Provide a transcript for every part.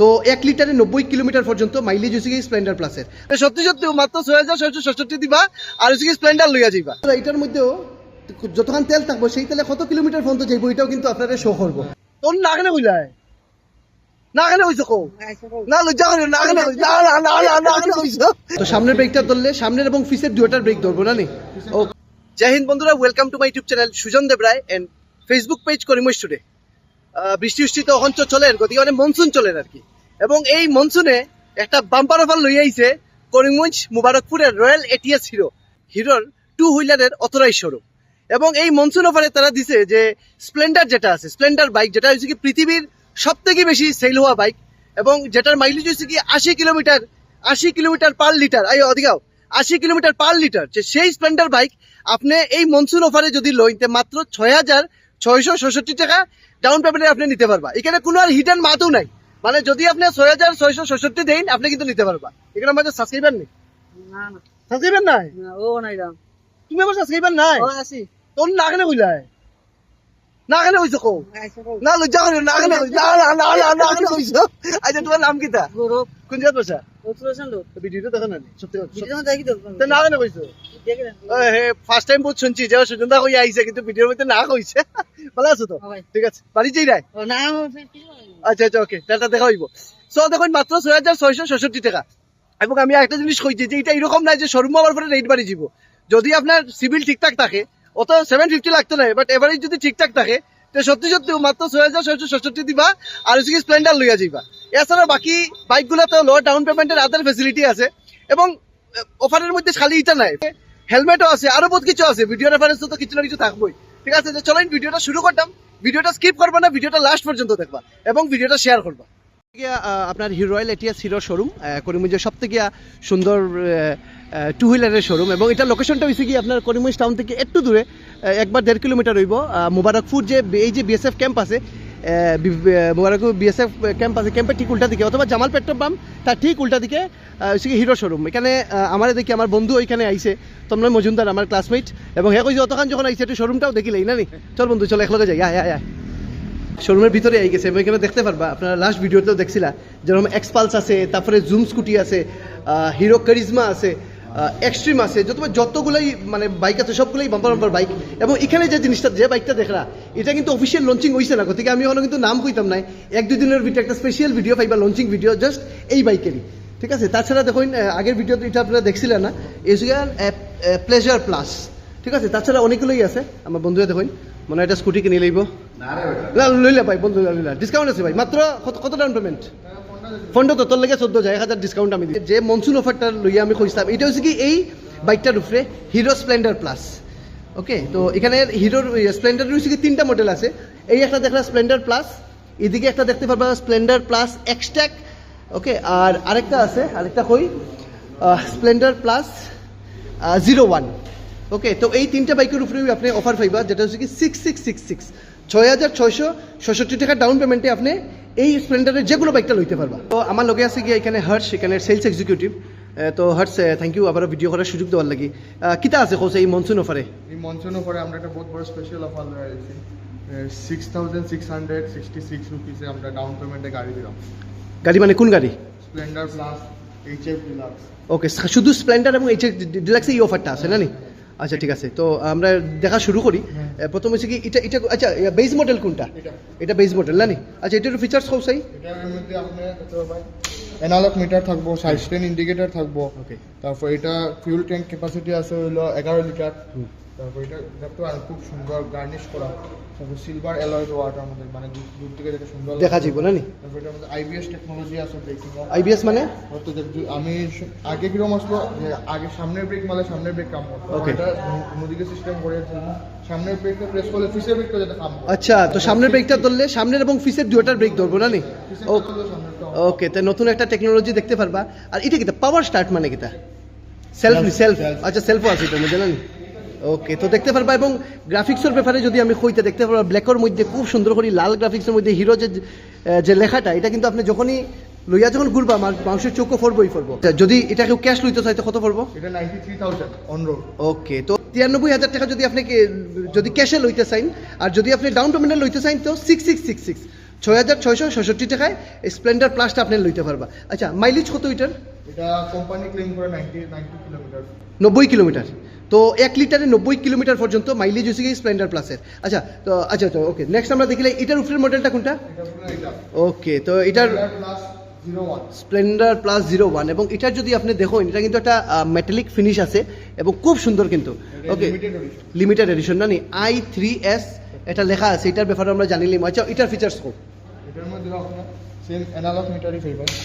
তো এক লিটারে নব্বই কিলোমিটার পর্যন্ত মাইলেজ হচ্ছে কি স্প্লেন্ডার প্লাসের সত্যি সত্যি মাত্র ছয় হাজার ছয়শো ষষ্ঠটি দিবা আর হচ্ছে কি স্প্লেন্ডার লইয়া যাইবা। এটার মধ্যেও যতক্ষণ তেল থাকব সেই তেলে কত কিলোমিটার পর্যন্ত যাইবো এটাও কিন্তু আপনারা শো করব। তোর না কেন তো সামনের ব্রেকটা ধরলে সামনের এবং পিছের দুটার ব্রেক ধরবো না নি? ও জয় হিন্দ বন্ধুরা welcome to my YouTube channel Sujan Debroy and Facebook page স্টুডে বৃষ্টি বৃষ্টি তো অহঞ্চ চলেন গতিকে মানে মনসুন চলেন আর কি। এবং এই মনসুনে একটা বাম্পার অফার লই আইছে করিমগঞ্জ মুবারকপুরের রয়্যাল এটিএস হিরো হিরোর টু হুইলারের অথরাইজ শোরুম এবং এই মনসুন অফারে তারা দিছে যে স্প্লেন্ডার যেটা আছে স্প্লেন্ডার বাইক যেটা হচ্ছে কি পৃথিবীর সব থেকে বেশি সেল হওয়া বাইক এবং যেটার মাইলেজ হচ্ছে কি আশি কিলোমিটার আশি কিলোমিটার পার লিটার আই অধিকাও, আশি কিলোমিটার পার লিটার যে সেই স্প্লেন্ডার বাইক আপনি এই মনসুন অফারে যদি লইতে মাত্র ছয় হাজার ছয়শো ছষট্টি টাকা ডাউন পেমেন্টে আপনি নিতে পারবা। এখানে কোনো আর হিডেন মাতও নাই। মানে যদি আপনি ছয় হাজার ছয়শো ছষট্টি দেন আপনি কিন্তু নিতে পারবা। এখানে আমাদের সাবস্ক্রাইবার নেই। সাবস্ক্রাইবার নাই? ও নাই দাম। তুমি আমার সাবস্ক্রাইবার নাই? ও আসি তোর না কেন কইলাই না কেন কইছো কো। না লজ্জা করে না কেন কইছো? না না না না না কেন কইছো। আচ্ছা তোমার নাম কিতা? গৌরব। কোন জায়গা বসা? ভিডিওটা দেখো না সত্যি কথা, না কেন কইছো? ফার্স্ট টাইম বহুত শুনছি যে সুজনদা কই আইছে কিন্তু ভিডিওর মধ্যে না কইছে। ভালো আছো তো? ঠিক আছে। বাড়ি যাই? আচ্ছা আচ্ছা ওকে তাহলে দেখা হইব। সো দেখুন মাত্র ছয় হাজার ছয়শো টাকা। এবং আমি একটা জিনিস কইছি যে এটা এরকম নাই যে শোরুম পরে রেট বাড়ি যাব। যদি আপনার সিভিল ঠিকঠাক থাকে অত সেভেন ফিফটি লাগতো না বাট এভারেজ যদি ঠিকঠাক থাকে তো সত্যি সত্যি মাত্র ছয় হাজার ছয়শো ছষট্টি দিবা আর হচ্ছে কি স্প্লেন্ডার লইয়া যাইবা। এছাড়া বাকি বাইকগুলোতে লো ডাউন পেমেন্টের আদার ফেসিলিটি আছে এবং অফারের মধ্যে খালি এটা নাই। হেলমেটও আছে আরও বহুত কিছু আছে। ভিডিও রেফারেন্স তো কিছু না কিছু থাকবোই। ঠিক আছে তো চলেন ভিডিওটা শুরু করতাম। ভিডিওটা স্কিপ করবা না ভিডিওটা লাস্ট পর্যন্ত দেখবা এবং ভিডিওটা শেয়ার করবা। আপনার Hero Royal ATS Hero showroom করিমগঞ্জের সব থেকে সুন্দর টু হুইলারের শোরুম এবং এটা লোকেশনটা হয়েছে কি আপনার করিমগঞ্জ টাউন থেকে একটু দূরে একবার দেড় কিলোমিটার আহ, মুবারকপুর যে এই যে বিএসএফ ক্যাম্প আছে মুবারকপুর বিএসএফ ক্যাম্প আছে, ক্যাম্পের ঠিক উল্টা দিকে, অথবা জামাল পেট্রোল পাম্প, তার ঠিক উল্টা দিকে হিরো শোরুম এখানে আমার দেখি, আমার বন্ধু ওইখানে আইছে, তন্ময় মজুমদার, আমার ক্লাসমেট এবং হে কইছে, অতখান যখন আইছে, একটু শোরুমটাও দেখিলেই না নি চল বন্ধু, চল, একলগে যাই, আয় আয় শোরুমের ভিতরে আই গেছে, এবং এখানে দেখতে পারবা, আপনারা লাস্ট ভিডিওতেও দেখছিলা, যেরকম এক্সপালস আছে, তারপরে জুম স্কুটি আছে হিরো কারিজমা আছে এক্সট্রিম আছে। যত যতগুলোই মানে বাইক আছে সবগুলোই বাম্পার বাম্পার বাইক এবং এখানে যে জিনিসটা যে বাইকটা দেখলা এটা কিন্তু অফিসিয়াল লঞ্চিং হয়েছে না গতিকে আমি এখনও কিন্তু নাম কইতাম নাই। এক দুই দিনের ভিতরে একটা স্পেশাল ভিডিও পাইবা লঞ্চিং ভিডিও জাস্ট এই বাইকেরই ঠিক আছে? তাছাড়া দেখুন আগের ভিডিওতে এটা আপনারা দেখছিলেন না এসিয়ান প্লেজার প্লাস ঠিক আছে? তাছাড়া অনেকগুলোই আছে। আমার বন্ধুরা দেখুন মনে হয় এটা স্কুটি কিনে লইব। না লইলে ভাই বন্ধু লইলা। ডিসকাউন্ট আছে ভাই। মাত্র কত কত ডাউন পেমেন্ট ফন্ড তো তোর লেগে চোদ্দ যায় এক হাজার ডিসকাউন্ট আমি যে মনসুন অফারটা লইয়া আমি খুঁজতাম এটা হচ্ছে কি, এই বাইকটার উপরে হিরো স্প্লেন্ডার প্লাস ওকে তো এখানে হিরোর স্প্লেন্ডার হচ্ছে কি, তিনটা মডেল আছে। এই একটা দেখলা স্প্লেন্ডার প্লাস এদিকে একটা দেখতে পারবা স্প্লেন্ডার প্লাস এক্সট্যাক ওকে আর আরেকটা আছে, আরেকটা কই? Splendor Plus zero one okay তো এই তিনটা বাইকের উপরে আপনি অফার পাইবা, যেটা হচ্ছে কি সিক্স সিক্স সিক্স সিক্স ছয় হাজার ছয়শো ছষট্টি টাকা ডাউন পেমেন্টে আপনি এই স্প্লেন্ডারের যে কোনো বাইকটা লইতে পারবা। তো আমার লগে আছে গিয়ে এখানে হার্স এখানে সেলস এক্সিকিউটিভ তো হার্স থ্যাংক ইউ আবার ভিডিও করার সুযোগ দেওয়ার লাগি। কিতা আছে কৌছে এই মনসুন অফারে এই মঞ্চনের পরে আমরা একটা বহুত বড় স্পেশাল অফার রয়েছে six thousand six hundred sixty six রুপিসে আমরা ডাউন পেমেন্টে গাড়ি দিলাম। গাড়ি মানে কোন গাড়ি? Splendor Plus H F Deluxe okay শুধু স্প্লেন্ডার এবং এইচ ডিলাক্সে এই অফারটা আছে না নি আচ্ছা ঠিক আছে। তো আমরা দেখা শুরু করি। প্রথম হচ্ছে কি এটা এটা আচ্ছা বেস মডেল কোনটা? এটা। এটা বেস মডেল না আচ্ছা এটার ফিচার্স কৌসাই এটার মধ্যে আপনি অ্যানালগ মিটার থাকব সাইড স্ট্যান্ড ইন্ডিকেটর থাকব। ওকে তারপর এটা ফিউল ট্যাঙ্ক ক্যাপাসিটি আছে হলো এগারো লিটার তারপর এটা এটা তো আর খুব সুন্দর গার্নিশ করা। তারপর সিলভার অ্যালয় ওয়াটার মধ্যে মানে দূর থেকে দেখে সুন্দর দেখা যাইব না নি তারপর এটার মধ্যে আইবিএস টেকনোলজি আছে ব্রেকিং আইবিএস মানে? হয়তো আমি আগে কীরকম আসলো যে আগে সামনের ব্রেক মারলে সামনের ব্রেক কাম করতো. এটা অন্যদিকে সিস্টেম করে সামনের ব্রেকটা প্রেস করলে পিছের ব্রেকটা যাতে কাম আচ্ছা তো সামনের ব্রেকটা ধরলে সামনের এবং পিছের দুটার ব্রেক ধরবো না নি ওকে তো নতুন একটা টেকনোলজি দেখতে পারবা। আর এটা কিতা পাওয়ার স্টার্ট মানে কিতা সেলফ সেলফ আচ্ছা সেলফও আছে এটা জানেন ওকে তো দেখতে পারবা এবং গ্রাফিক্সের ব্যাপারে যদি আমি কইতে দেখতে পারবা ব্ল্যাকের মধ্যে খুব সুন্দর করে লাল গ্রাফিক্সের মধ্যে হিরো যে যে লেখাটা এটা কিন্তু আপনি যখনই লইয়া যখন ঘুরবা মা- মানুষের চোখও ফরবই ফরবো আচ্ছা, যদি এটা কেউ ক্যাশ লইতে চাইতে কত পড়ব? এটা ninety three thousand on road okay তো তিরানব্বই হাজার টাকা যদি আপনি যদি ক্যাশে লইতে চাইন আর যদি আপনি ডাউন পেমেন্টে লইতে চাইন তো সিক্স সিক্স সিক্স সিক্স ছয় হাজার ছয়শো ছষট্টি টাকায় স্প্লেন্ডার প্লাসটা আপনি লইতে পারবা। আচ্ছা মাইলেজ কত এটার? এটা কোম্পানি ক্লেম করে নাইনটি নাইনটি কিলোমিটার নব্বই কিলোমিটার তো এক লিটারে নব্বই কিলোমিটার পর্যন্ত মাইলেজ হচ্ছে কি স্প্লেন্ডার প্লাসের আচ্ছা তো আচ্ছা তো ওকে নেক্সট আমরা দেখলে এটার উপরের মডেলটা কোনটা? ওকে তো এটার স্প্লেন্ডার প্লাস জিরো ওয়ান এবং এটার যদি আপনি দেখুন এটা কিন্তু একটা মেটালিক ফিনিশ আছে এবং খুব সুন্দর কিন্তু। Okay limited edition limited edition না নি আই থ্রি এস এটা লেখা আছে এটার ব্যাপারে আমরা জানিলাম আচ্ছা এটার ফিচার্স খুব এটার মধ্যে সেম অ্যানালগ মিটারই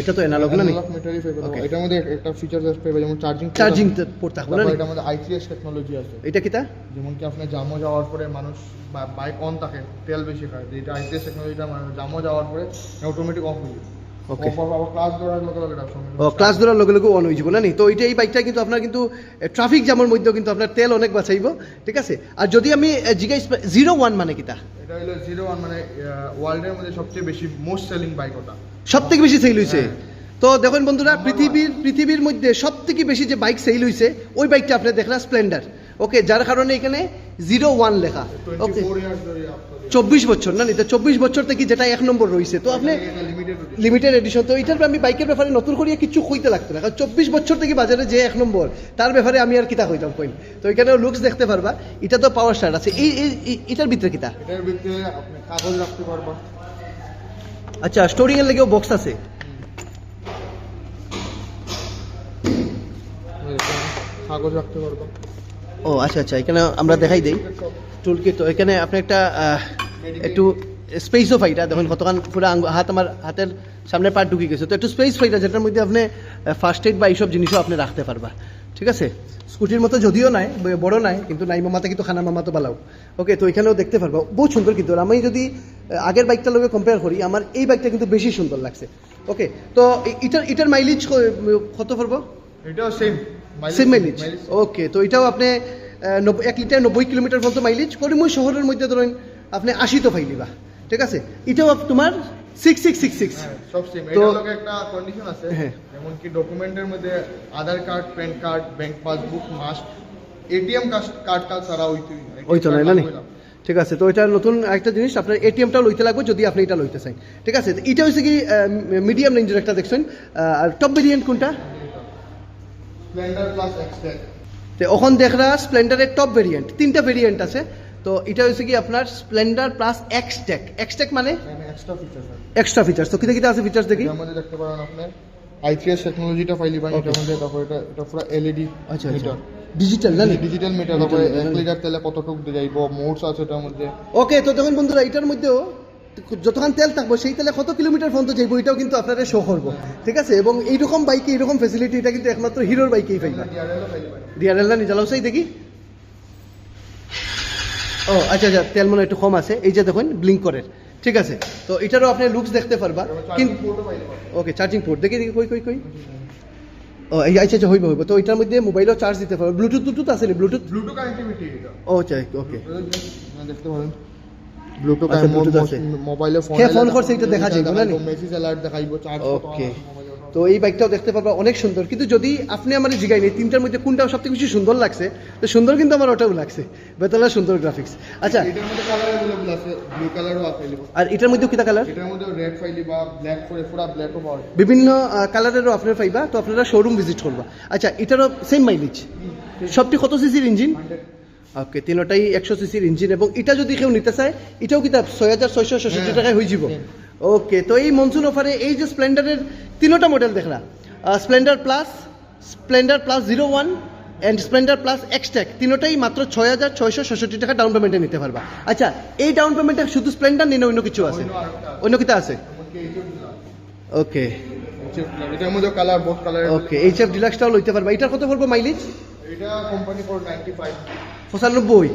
এটা তো অ্যানালগ না অ্যানালগ মিটারই. এটার মধ্যে একটা ফিচার্স আছে যেমন চার্জিং চার্জিং পোর্ট থাকবে না? এটার মধ্যে আইসিএস টেকনোলজি আছে। এটা কিটা যেমন কি আপনার জামো যাওয়ার পরে মানুষ বাইক অন থাকে তেল বেশি খায়। এটা আইসিএস টেকনোলজিটা মানে জামো যাওয়ার পরে অটোমেটিক অফ হয়ে যায়। ওকে ক্লাস ধরার লগে লগে অন হয়ে যাব না তো এটা এই বাইকটা কিন্তু আপনার কিন্তু ট্রাফিক জ্যামের মধ্যেও কিন্তু আপনার তেল অনেক বাঁচাইব ঠিক আছে? আর যদি আমি জিজ্ঞাসা জিরো ওয়ান মানে কিতা এটা হলো জিরো ওয়ান মানে ওয়ার্ল্ডের মধ্যে সবচেয়ে বেশি মোস্ট সেলিং বাইক ওটা। সব থেকে বেশি সেল হয়েছে হ্যাঁ। তো দেখুন বন্ধুরা পৃথিবীর পৃথিবীর মধ্যে সব থেকে বেশি যে বাইক সেল হয়েছে ওই বাইকটা আপনি দেখলেন স্প্লেন্ডার ওকে যার কারণে এখানে জিরো ওয়ান লেখা। ওকে চব্বিশ বছর না নিতে চব্বিশ বছর থেকে যেটা এক নম্বর রয়েছে তো আপনি লিমিটেড এডিশন তো এটার আমি বাইকের ব্যাপারে নতুন করিয়া কিছু কইতে লাগতো না। কারণ চব্বিশ বছর থেকে বাজারে যে এক নম্বর তার ব্যাপারে আমি আর কিতা কইতাম কইন? তো এখানে লুকস দেখতে পারবা এটা তো পাওয়ার স্টার আছে। এই এটার ভিতরে কিতা? এটার ভিতরে আপনি কাগজ রাখতে পারবা। আচ্ছা স্টোরিং এর লেগেও বক্স আছে। কাগজ রাখতে পারবা। ও আচ্ছা আচ্ছা এখানে আমরা দেখাই দেই। টুলকিট তো এখানে আপনি একটা একটু স্পেসও ফাইটা দেখুন কতক্ষণ পুরো হাত আমার হাতের সামনে পার ঢুকে গেছে। তো একটু স্পেস ফাইটা যেটার মধ্যে আপনি ফার্স্ট এড বা এইসব জিনিসও আপনি রাখতে পারবা ঠিক আছে? স্কুটির মতো যদিও নাই বড় নাই কিন্তু নাই মামাতে কিন্তু খানা মামা তো বালাও ওকে তো এখানেও দেখতে পারবা বহুত সুন্দর কিন্তু আমি যদি আগের বাইকটার লগে কম্পেয়ার করি আমার এই বাইকটা কিন্তু বেশি সুন্দর লাগছে। ওকে তো এটার এটার মাইলেজ কত পড়ব এটাও সেম সেম মাইলেজ ওকে তো এটাও আপনি এক লিটার নব্বই কিলোমিটার পর্যন্ত মাইলেজ করিমই শহরের মধ্যে ধরেন আপনি আশি তো পাইলিবা ঠিক আছে? এটাও তোমার সিক্স সিক্স সিক্স সিক্স সব সেম এটার একটা কন্ডিশন আছে। যেমন কি ডকুমেন্টের মধ্যে Aadhaar card PAN card bank passbook must ATM কার্ডটা ছাড়া হইতে ওই তো না ঠিক আছে তো এটা নতুন একটা জিনিস আপনার এটিএমটাও লইতে লাগবে যদি আপনি এটা লইতে চান। ঠিক আছে এটা হচ্ছে কি মিডিয়াম রেঞ্জের একটা দেখছেন আর টপ ভেরিয়েন্ট কোনটা? স্প্লেন্ডার প্লাস এক্সটেক তো ওখান দেখরা স্প্লেন্ডারের টপ ভেরিয়েন্ট তিনটা ভেরিয়েন্ট আছে। তো এটা হচ্ছে কি আপনার স্প্লেন্ডার প্লাস এক্সটেক এক্সটেক মানে? এক্সট্রা ফিচার এক্সট্রা ফিচার্স তো কিটা কিটা আছে ফিচার্স দেখি? মধ্যে দেখতে পারেন আপনি আইথিএস টেকনোলজিটা ফাইলি পান. এটার মধ্যে তারপর এটা এটা পুরো এলইডি আচ্ছা আচ্ছা। ডিজিটাল না? ডিজিটাল মিটার তারপরে এক লিটার তেলে কতটুকু দিয়ে যাইব মোডস আছে এটার মধ্যে। ওকে তো দেখুন বন্ধুরা এটার মধ্যেও যতক্ষণ তেল থাকব সেই তেলে কত কিলোমিটার পর্যন্ত যাইবো এটাও কিন্তু আপনারা শো করব। ঠিক আছে? এবং এইরকম বাইকে এইরকম ফেসিলিটি এটা কিন্তু একমাত্র হিরোর বাইকেই পাইবা ডিআরএল না সেই দেখি। ও আচ্ছা আচ্ছা তেল মনে একটু কম আছে। এই যে দেখুন ব্লিঙ্ক করে। ঠিক আছে? তো এটারও আপনি লুকস দেখতে পারবা। কিন্তু ওকে চার্জিং পোর্ট দেখি দেখি কই কই কই? ও এই আচ্ছা আচ্ছা হইব হইব। তো এটার মধ্যে মোবাইলও চার্জ দিতে পারবে। ব্লুটুথ ব্লুটুথ আছে ব্লুটুথ ব্লুটুথ কানেক্টিভিটি এটা। ও চাই ওকে দেখতে পারেন। ব্লুটুথ আচ্ছা, আছে। মোবাইলে ফোন হ্যাঁ, phone করছে, এটা দেখা না নি? মেসেজ অ্যালার্ট দেখাইবো চার্জ ওকে তো এই বাইকটাও দেখতে পারবা অনেক সুন্দর কিন্তু যদি আপনি আমার জিগাই নেই তিনটার মধ্যে কোনটা সবথেকে বেশি সুন্দর লাগছে তো সুন্দর কিন্তু আমার ওটাও লাগছে বেতলা সুন্দর গ্রাফিক্স আচ্ছা এটার মধ্যে কালার अवेलेबल আছে ব্লু কালারও আছে আর এটার মধ্যে কিতা কালার এটার মধ্যে রেড ফাইলি বা ব্ল্যাক করে পুরো ব্ল্যাকও পাওয়া যায় বিভিন্ন কালারেরও আপনার পাইবা তো আপনারা শোরুম ভিজিট করবা আচ্ছা এটারও সেম মাইলেজ সবটি কত সিসির ইঞ্জিন ওকে তিনটাই একশো সিসির ইঞ্জিন এবং এটা যদি কেউ নিতে চায় এটাও কিতাব ছয় হাজার ছয়শো ছষট্টি হ্যাঁ, টাকায় হয়ে যাব same. ওকে তো এই মনসুন অফারে এই যে স্প্লেন্ডারের তিনোটা মডেল দেখলা। Splendor Plus Splendor Plus zero one and Splendor Plus XTEC তিনোটাই মাত্র ছয় হাজার ছয়শো ছষট্টি টাকা ডাউন পেমেন্টে নিতে পারবা। আচ্ছা এই ডাউন পেমেন্টে শুধু স্প্লেন্ডার নিয়ে অন্য কিছু আছে? অন্য কিছু আছে। ওকে এটার মধ্যে colour both colour okay H F ডিলাক্সটাও লইতে পারবা। এটার কত পড়ব মাইলেজ এটা কোম্পানি ফর 95 পঁচানব্বই।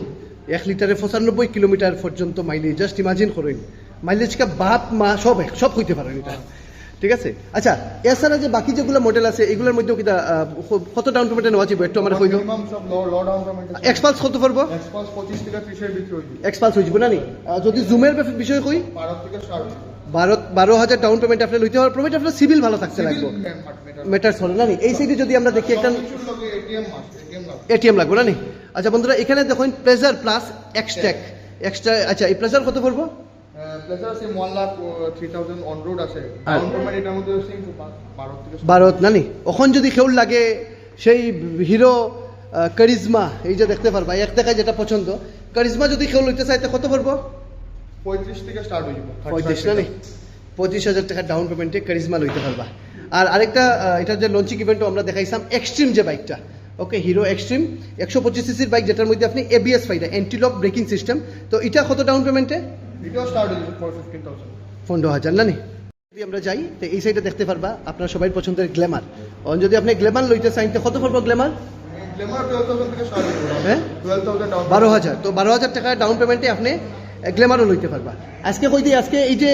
এক লিটারে পঁচানব্বই কিলোমিটার পর্যন্ত মাইলেজ জাস্ট ইমাজিন করেন। মাইলেজ কা বাপ মা সব এক- সব হইতে পারেন এটা। ঠিক আছে? আচ্ছা এছাড়া যে বাকি যেগুলো মডেল আছে এগুলোর মধ্যেও কিটা কত ডাউন পেমেন্ট নেওয়া যাবে একটু আমার কইল মিনিমাম সব লো লো ডাউন পেমেন্ট এক্সপালস কত পড়ব? এক্সপাস 25 থেকে 30 এর ভিতরে হইবে। এক্সপালস হয়ে না নি? যদি জুমের বিষয় কই? 12 থেকে স্টার্ট বারো বারো হাজার ডাউন পেমেন্ট আপনি লইতে হবে প্রমেট আপনার সিভিল ভালো থাকতে লাগবে। মেটার্স হলো না নি? এই সাইডে যদি আমরা দেখি একটা এটিএম লাগবে। এটিএম লাগবে না নি? আচ্ছা বন্ধুরা এখানে দেখুন প্লেজার প্লাস এক্সট্যাক এক্সট্রা আচ্ছা এই প্লেজার কত পড়ব? ভারত নানি? এখন যদি খেউল লাগে সেই হিরো কারিজমা এই যে দেখতে পারবা এক দেখায় যেটা পছন্দ কারিজমা যদি খেউল হইতে চাইতে কত পড়ব? পঁয়ত্রিশ থেকে স্টার্ট হয়ে যাবে পঁয়ত্রিশ নি হাজার টাকা ডাউন পেমেন্টে কারিজমা লইতে পারবা। আর আরেকটা এটা যে লঞ্চিং ইভেন্টও আমরা দেখাইছিলাম এক্সট্রিম যে বাইকটা ওকে হিরো এক্সট্রিম একশো পঁচিশ সিসির বাইক যেটার মধ্যে আপনি এবিএস পাইটা অ্যান্টিলক ব্রেকিং সিস্টেম তো এটা কত ডাউন পেমেন্টে এটাও স্টার্ট হয়ে যাবে ফর ফিফটিন থাউজেন্ড পনেরো হাজার না যদি আমরা যাই তো এই সাইডে দেখতে পারবা আপনার সবাই পছন্দের গ্ল্যামার যদি আপনি গ্ল্যামার লইতে চাইন তো কত পড়ব গ্ল্যামার হয়ে বারো হাজার। তো বারো হাজার টাকা ডাউন পেমেন্টে আপনি গ্ল্যামারও লইতে পারবা। আজকে কই দিই আজকে এই যে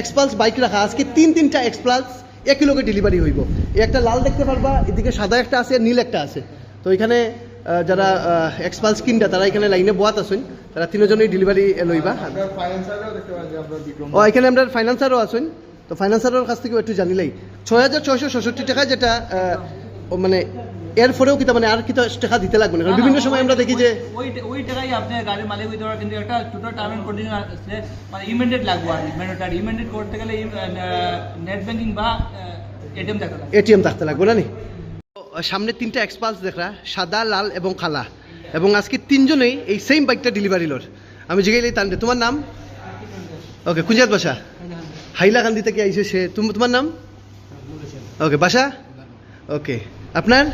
এক্সপালস বাইক রাখা আজকে তিন তিনটা এক্সপালস একই লোকে ডেলিভারি হইব। একটা লাল দেখতে পারবা এদিকে সাদা একটা আছে নীল একটা আছে। তো এখানে যারা এক্সপাল কিনটা তারা এখানে লাইনে বোয়াত আছেন। তারা তিনজনেই ডেলিভারি লইবা। ও এখানে আমরা ফাইন্যান্সারও আছেন। তো ফাইন্যান্সারের কাছ থেকে একটু জানিলেই ছয় হাজার ছয়শো ষষট্টি টাকা যেটা মানে এর পরেও কিতা মানে আর কিতা টাকা দিতে লাগবে না? কারণ বিভিন্ন সময় আমরা দেখি যে ওই ওই টাকাই আপনি গাড়ির মালিক হইতে পারবেন কিন্তু একটা টোটাল টার্ম এন্ড কন্ডিশন আছে মানে ইমিডিয়েট লাগবে আর ম্যানুটার ইমিডিয়েট করতে গেলে নেট ব্যাংকিং বা এটিএম দেখা লাগে এটিএম থাকতে লাগবে। না? সামনে তিনটা এক্সপালস দেখরা, সাদা, লাল এবং কালা। এবং আজকে তিনজনেই এই সেম বাইকটা ডেলিভারি লোর। আমি জিগাইলি তান তোমার নাম? ওকে কুঞ্জাত বাসা। হাইলাকান্দি থেকে আইসে সে, তুমি তোমার নাম? ওকে বাসা? ওকে আপনার?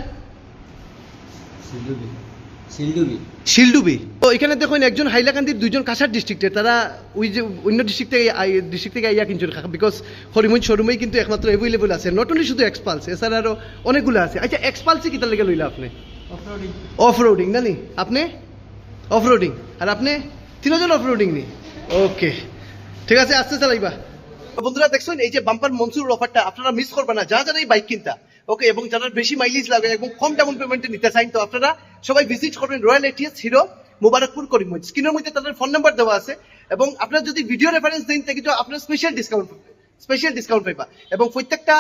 শিলডুবি। শিলডুবি। তো এখানে দেখুন একজন হাইলাকান্দির দুইজন কাছাড় ডিস্ট্রিক্টের তারা ওই যে অন্য ডিস্ট্রিক্ট থেকে ডিস্ট্রিক্ট থেকে আইয়া কিনছেন বিকজ হরিমঞ্জ শোরুমেই কিন্তু একমাত্র অ্যাভেলেবল আছে নট অনলি শুধু এক্সপালস এছাড়া আরও অনেকগুলো আছে। আচ্ছা এক্সপালসে কিতার লেগে লইলা আপনি? অফ রোডিং না নি আপনি? অফ রোডিং আর আপনি? তিনজন অফ রোডিং নি? ওকে ঠিক আছে আস্তে চালাইবা। বন্ধুরা দেখছেন এই যে বাম্পার মনসুর অফারটা আপনারা মিস করবেন না। যারা যারা এই বাইক কিনতা। ওকে এবং যারা বেশি মাইলেজ লাগে এবং কম ডাউন পেমেন্টে নিতে চান তো আপনারা সবাই ভিজিট করবেন Royal ATS Hero Mubarakpur Karimganj. স্ক্রিনের মধ্যে তাদের ফোন নাম্বার দেওয়া আছে এবং আপনারা যদি ভিডিও রেফারেন্স দেন তো কিন্তু আপনার স্পেশাল ডিসকাউন্ট স্পেশাল ডিসকাউন্ট পাইবা। এবং প্রত্যেকটা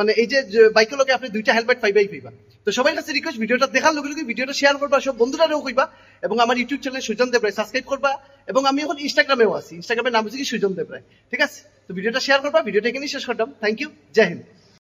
মানে এই যে বাইকের লগে আপনি দুইটা হেলমেট পাইবাই পাইবা। তো সবার কাছে রিকোয়েস্ট ভিডিওটা দেখার লগে লগে ভিডিওটা শেয়ার করবা, সব বন্ধুরাও কইবা এবং আমার YouTube channel Sujan Debroy subscribe করবা এবং আমি এখন ইনস্টাগ্রামেও আছি। ইনস্টাগ্রামের নাম হচ্ছে কি সুজন দেবরায়। ঠিক আছে? তো ভিডিওটা শেয়ার করবা, ভিডিওটা এখানেই শেষ করলাম। Thank you Joy Hind